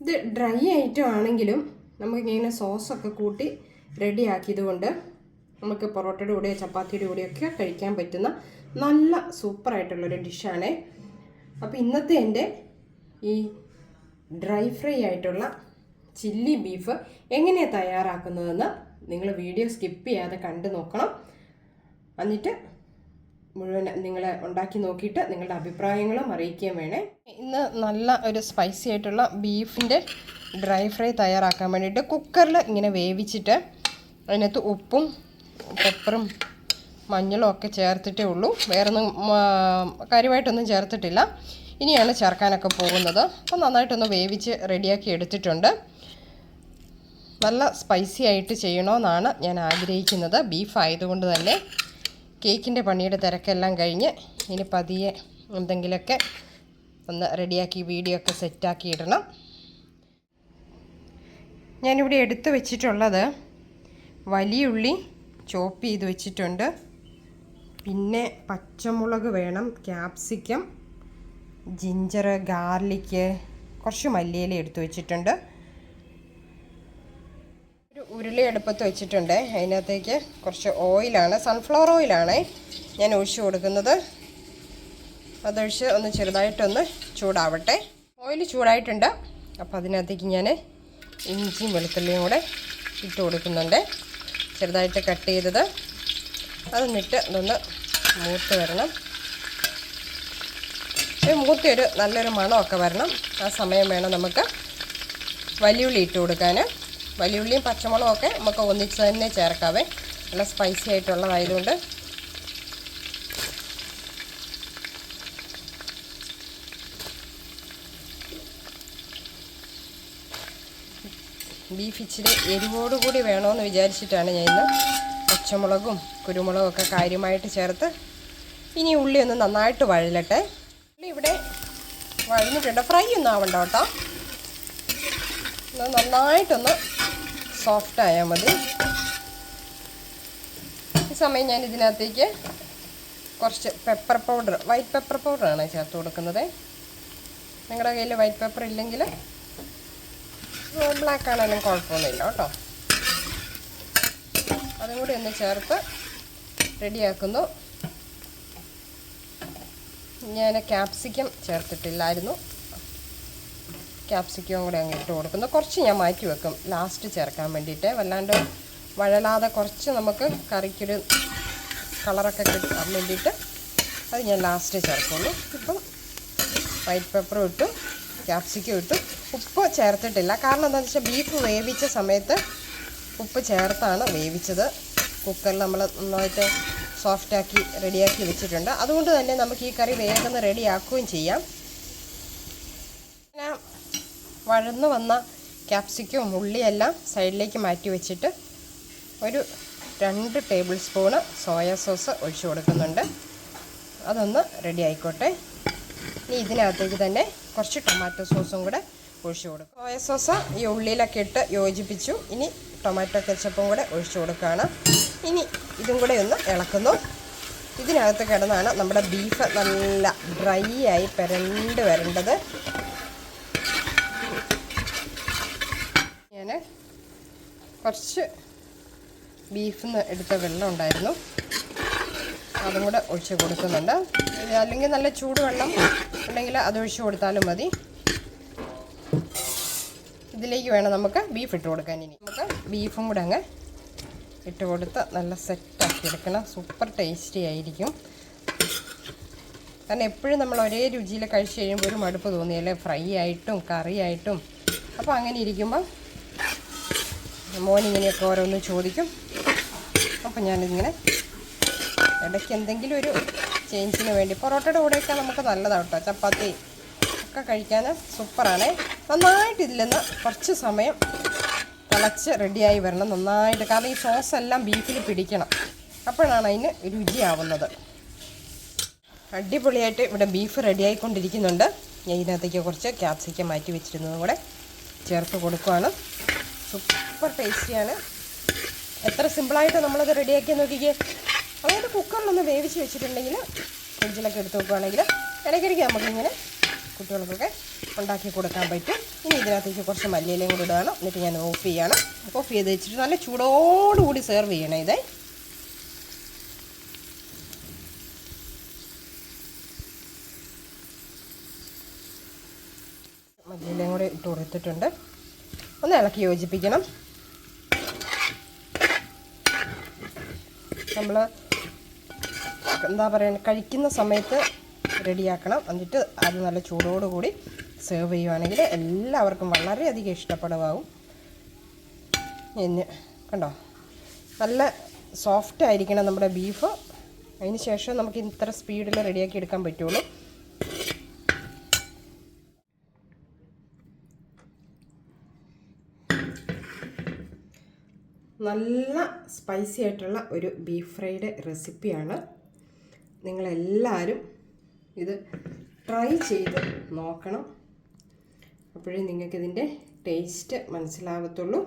ഇത് dry item ആണെങ്കിലും നമുക്കിങ്ങനെ സോസൊക്കെ കൂട്ടി റെഡി ആക്കിയത് കൊണ്ട് നമുക്ക് പൊറോട്ടയുടെ കൂടെയോ ചപ്പാത്തിയുടെ കൂടെയൊക്കെ കഴിക്കാൻ പറ്റുന്ന നല്ല സൂപ്പറായിട്ടുള്ളൊരു ഡിഷാണേ അപ്പോൾ ഇന്നത്തെ എന്റെ ഈ ഡ്രൈ ഫ്രൈ ആയിട്ടുള്ള ചില്ലി ബീഫ് എങ്ങനെയാണ് തയ്യാറാക്കുന്നതെന്ന് നിങ്ങൾ വീഡിയോ സ്കിപ്പ് ചെയ്യാതെ കണ്ടു നോക്കണം. എന്നിട്ട് മുഴുവൻ നിങ്ങൾ ഉണ്ടാക്കി നോക്കിയിട്ട് നിങ്ങളുടെ അഭിപ്രായങ്ങളും അറിയിക്കുകയും വേണേ. ഇന്ന് നല്ല ഒരു സ്പൈസി ആയിട്ടുള്ള ബീഫിന്റെ ഡ്രൈ ഫ്രൈ തയ്യാറാക്കാൻ വേണ്ടിയിട്ട് കുക്കറിൽ ഇങ്ങനെ വേവിച്ചിട്ട് അതിനകത്ത് ഉപ്പും പെപ്പറും മഞ്ഞളും ഒക്കെ ചേർത്തിട്ടേ ഉള്ളൂ. വേറെ ഒന്നും കാര്യമായിട്ടൊന്നും ചേർത്തിട്ടില്ല. ഇനിയാണ് ചേർക്കാനൊക്കെ പോകുന്നത്. അപ്പോൾ നന്നായിട്ടൊന്ന് വേവിച്ച് റെഡിയാക്കി എടുത്തിട്ടുണ്ട്. നല്ല സ്പൈസി ആയിട്ട് ചെയ്യണമെന്നാണ് ഞാൻ ആഗ്രഹിക്കുന്നത്. ബീഫ് ആയതുകൊണ്ട് തന്നെ. കേക്കിന്റെ പണിയുടെ തിരക്കെല്ലാം കഴിഞ്ഞ് ഇനി പതിയെ എന്തെങ്കിലുമൊക്കെ ഒന്ന് റെഡിയാക്കി വീഡിയോ ഒക്കെ സെറ്റാക്കി ഇടണം. ഞാനിവിടെ എടുത്ത് വെച്ചിട്ടുള്ളത് വലിയ ഉള്ളി ചോപ്പ് ചെയ്ത് വെച്ചിട്ടുണ്ട്. പിന്നെ പച്ചമുളക് വേണം ക്യാപ്സിക്കം ജിഞ്ചർ ഗാർലിക്ക് കുറച്ച് മല്ലിയില എടുത്തു വെച്ചിട്ടുണ്ട്. ഉരുളി എടുപ്പത്ത് വെച്ചിട്ടുണ്ട്. അതിനകത്തേക്ക് കുറച്ച് ഓയിലാണ് സൺഫ്ലവർ ഓയിലാണ് ഞാൻ ഒഴിച്ചു കൊടുക്കുന്നത്. അതൊഴിച്ച് ഒന്ന് ചെറുതായിട്ടൊന്ന് ചൂടാവട്ടെ. ഓയിൽ ചൂടായിട്ടുണ്ട്. അപ്പോൾ അതിനകത്തേക്ക് ഞാൻ ഇഞ്ചിയും വെളുത്തുള്ളിയും കൂടെ ഇട്ട് കൊടുക്കുന്നുണ്ട്. ചെറുതായിട്ട് കട്ട് ചെയ്തത്. അതൊന്നിട്ട് അതൊന്ന് മൂത്ത് വരണം. ഒരു മൂത്തി ഒരു നല്ലൊരു മണമൊക്കെ വരണം. ആ സമയം വേണം നമുക്ക് വലിയുള്ളി ഇട്ട് കൊടുക്കാൻ വലിയുള്ളിയും പച്ചമുളകും ഒക്കെ നമുക്ക് ഒന്നിച്ച് തന്നെ ചേർക്കാവേ. നല്ല സ്പൈസി ആയിട്ടുള്ളതായതുകൊണ്ട്. ബീഫ് ഇച്ചിരി എരിവോടുകൂടി വേണമെന്ന് വിചാരിച്ചിട്ടാണ് ഞാൻ ഇന്ന് പച്ചമുളകും കുരുമുളകും ഒക്കെ കാര്യമായിട്ട് ചേർത്ത് ഇനി ഉള്ളി ഒന്ന് നന്നായിട്ട് വഴലട്ടെ. ഉള്ളി ഇവിടെ വഴഞ്ഞിട്ടുണ്ട് ഫ്രൈ ഒന്നും ആവണ്ട കേട്ടോ. നന്നായിട്ടൊന്ന് സോഫ്റ്റ് ആയാൽ മതി. ഈ സമയം ഞാൻ ഇതിനകത്തേക്ക് കുറച്ച് പെപ്പർ പൗഡർ വൈറ്റ് പെപ്പർ പൗഡറാണ് ചേർത്ത് കൊടുക്കുന്നത്. നിങ്ങളുടെ കയ്യിൽ വൈറ്റ് പെപ്പർ ഇല്ലെങ്കിൽ ബ്ലാക്ക് ആണെങ്കിലും കുഴപ്പമൊന്നുമില്ല കേട്ടോ. അതും കൂടി ഒന്ന് ചേർത്ത് റെഡിയാക്കുന്നു. ഞാൻ ക്യാപ്സിക്കം ചേർത്തിട്ടില്ലായിരുന്നു. ക്യാപ്സിക്കവും കൂടെ അങ്ങ് ഇട്ട് കൊടുക്കുന്നു. കുറച്ച് ഞാൻ മാറ്റി വെക്കും. ലാസ്റ്റ് ചേർക്കാൻ വേണ്ടിയിട്ട്. വല്ലാണ്ട് വഴലാതെ കുറച്ച് നമുക്ക് കറിക്കൊരു കളറൊക്കെ കിട്ടാൻ വേണ്ടിയിട്ട് അത് ഞാൻ ലാസ്റ്റ് ചേർക്കുള്ളൂ. ഇപ്പം വൈറ്റ് പെപ്പറും ഇട്ടു ക്യാപ്സിക്കം ഇട്ടു. ഉപ്പ് ചേർത്തിട്ടില്ല. കാരണം എന്താണെന്ന് വെച്ചാൽ ബീഫ് വേവിച്ച സമയത്ത് ഉപ്പ് ചേർത്താണ് വേവിച്ചത്. കുക്കറിൽ നമ്മൾ നന്നായിട്ട് സോഫ്റ്റാക്കി റെഡിയാക്കി വെച്ചിട്ടുണ്ട്. അതുകൊണ്ട് തന്നെ നമുക്ക് ഈ കറി വേഗം റെഡിയാക്കുകയും ചെയ്യാം. വഴന്നു വന്ന ക്യാപ്സിക്കും ഉള്ളിയെല്ലാം സൈഡിലേക്ക് മാറ്റി വെച്ചിട്ട് ഒരു രണ്ട് ടേബിൾ സ്പൂണ് സോയ സോസ് ഒഴിച്ചു കൊടുക്കുന്നുണ്ട്. അതൊന്ന് റെഡി ആയിക്കോട്ടെ. ഇനി ഇതിനകത്തേക്ക് തന്നെ കുറച്ച് ടൊമാറ്റോ സോസും കൂടെ ഒഴിച്ചു കൊടുക്കും. സോയ സോസ് ഈ ഉള്ളിയിലൊക്കെ ഇട്ട് യോജിപ്പിച്ചു. ഇനി ടൊമാറ്റോ കെച്ചപ്പും കൂടെ ഒഴിച്ചു കൊടുക്കുകയാണ്. ഇനി ഇതും കൂടെ ഒന്ന് ഇളക്കുന്നു. ഇതിനകത്ത് കിടന്നാണ് നമ്മുടെ ബീഫ് നല്ല ഡ്രൈ ആയി പെരണ്ട് വരേണ്ടത് ഞാൻ കുറച്ച് ബീഫിൽ നിന്ന് എടുത്ത വെള്ളം ഉണ്ടായിരുന്നു. അതും കൂടെ ഒഴിച്ച് കൊടുക്കുന്നുണ്ട്. അല്ലെങ്കിൽ നല്ല ചൂടുവെള്ളം ഉണ്ടെങ്കിൽ അത് ഒഴിച്ച് കൊടുത്താലും മതി. ഇതിലേക്ക് വേണം നമുക്ക് ബീഫ് ഇട്ട് കൊടുക്കാൻ ഇനി. നമുക്ക് ബീഫും കൂടെ അങ്ങ് ഇട്ട് കൊടുത്ത് നല്ല സെറ്റാക്കി എടുക്കണം. സൂപ്പർ ടേസ്റ്റി ആയിരിക്കും. കാരണം എപ്പോഴും നമ്മൾ ഒരേ രുചിയിൽ കഴിച്ച് കഴിയുമ്പോൾ ഒരു മടുപ്പ് തോന്നിയല്ലേ? ഫ്രൈ ആയിട്ടും കറി ആയിട്ടും അപ്പോൾ അങ്ങനെ ഇരിക്കുമ്പോൾ മോനിങ്ങനെയൊക്കെ ഓരോന്ന് ചോദിക്കും. അപ്പോൾ ഞാനിങ്ങനെ ഇടയ്ക്ക് എന്തെങ്കിലും ഒരു ചേഞ്ചിന് വേണ്ടി പൊറോട്ടയുടെ കൂടെയൊക്കെ നമുക്ക് നല്ലതാണ് കേട്ടോ ചപ്പാത്തി ഒക്കെ കഴിക്കാൻ സൂപ്പറാണേ. നന്നായിട്ട് ഇതിൽ നിന്ന് കുറച്ച് സമയം തിളച്ച് റെഡിയായി വരണം നന്നായിട്ട്. കാരണം ഈ സോസ് എല്ലാം ബീഫിൽ പിടിക്കണം. അപ്പോഴാണ് അതിന് രുചിയാവുന്നത്. അടിപൊളിയായിട്ട് ഇവിടെ ബീഫ് റെഡിയായിക്കൊണ്ടിരിക്കുന്നുണ്ട്. ഞാൻ ഇതിനകത്തേക്ക് കുറച്ച് ക്യാപ്സിക്കം മാറ്റി വെച്ചിരുന്നതും കൂടെ ചേർത്ത് കൊടുക്കുവാണ്. സൂപ്പർ ടേസ്റ്റിയാണ്. എത്ര സിമ്പിളായിട്ട് നമ്മളത് റെഡിയാക്കി നോക്കിക്കേ. അതായത് കുക്കറിലൊന്ന് വേവിച്ച് വെച്ചിട്ടുണ്ടെങ്കിൽ ഫ്രിഡ്ജിലൊക്കെ എടുത്ത് വെക്കുകയാണെങ്കിൽ ഇടയ്ക്കിടയ്ക്ക് നമുക്കിങ്ങനെ കുട്ടികൾക്കൊക്കെ ഉണ്ടാക്കി കൊടുക്കാൻ പറ്റും. ഇനി ഇതിനകത്തേക്ക് കുറച്ച് മല്ലിയിലയും കൂടി ഇടുകയാണ് എന്നിട്ട് ഞാൻ ഓഫ് ചെയ്യണം. ഓഫ് ചെയ്ത് വെച്ചിട്ട് നല്ല ചൂടോടുകൂടി സെർവ് ചെയ്യണം ഇതേ. മല്ലിയിലയും കൂടി ഇട്ട് കൊടുത്തിട്ടുണ്ട്. ഒന്ന് ഇളക്കി യോജിപ്പിക്കണം. നമ്മൾ എന്താ പറയുക കഴിക്കുന്ന സമയത്ത് റെഡിയാക്കണം. എന്നിട്ട് അത് നല്ല ചൂടോടുകൂടി സെർവ് ചെയ്യുവാണെങ്കിൽ എല്ലാവർക്കും വളരെയധികം ഇഷ്ടപ്പെടുവാകും എന്ന് കണ്ടോ? നല്ല സോഫ്റ്റ് ആയിരിക്കണം നമ്മുടെ ബീഫ് അതിന് ശേഷം നമുക്ക് ഇത്ര സ്പീഡിൽ റെഡിയാക്കി എടുക്കാൻ പറ്റുള്ളൂ. നല്ല സ്പൈസി ആയിട്ടുള്ള ഒരു ബീഫ് ഫ്രൈഡ് റെസിപ്പിയാണ് നിങ്ങളെല്ലാവരും ഇത് ട്രൈ ചെയ്ത് നോക്കണം. അപ്പോഴേ നിങ്ങൾക്കിതിന്റെ ടേസ്റ്റ് മനസ്സിലാകത്തുള്ളൂ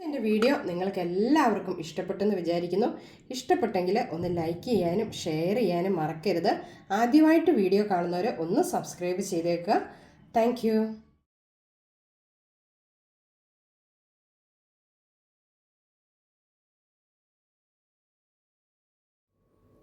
എന്റെ വീഡിയോ നിങ്ങൾക്ക് എല്ലാവർക്കും ഇഷ്ടപ്പെട്ടെന്ന് വിചാരിക്കുന്നു. ഇഷ്ടപ്പെട്ടെങ്കിൽ ഒന്ന് ലൈക്ക് ചെയ്യാനും ഷെയർ ചെയ്യാനും മറക്കരുത്. ആദ്യമായിട്ട് വീഡിയോ കാണുന്നവർ ഒന്ന് സബ്സ്ക്രൈബ് ചെയ്തേക്കുക. Thank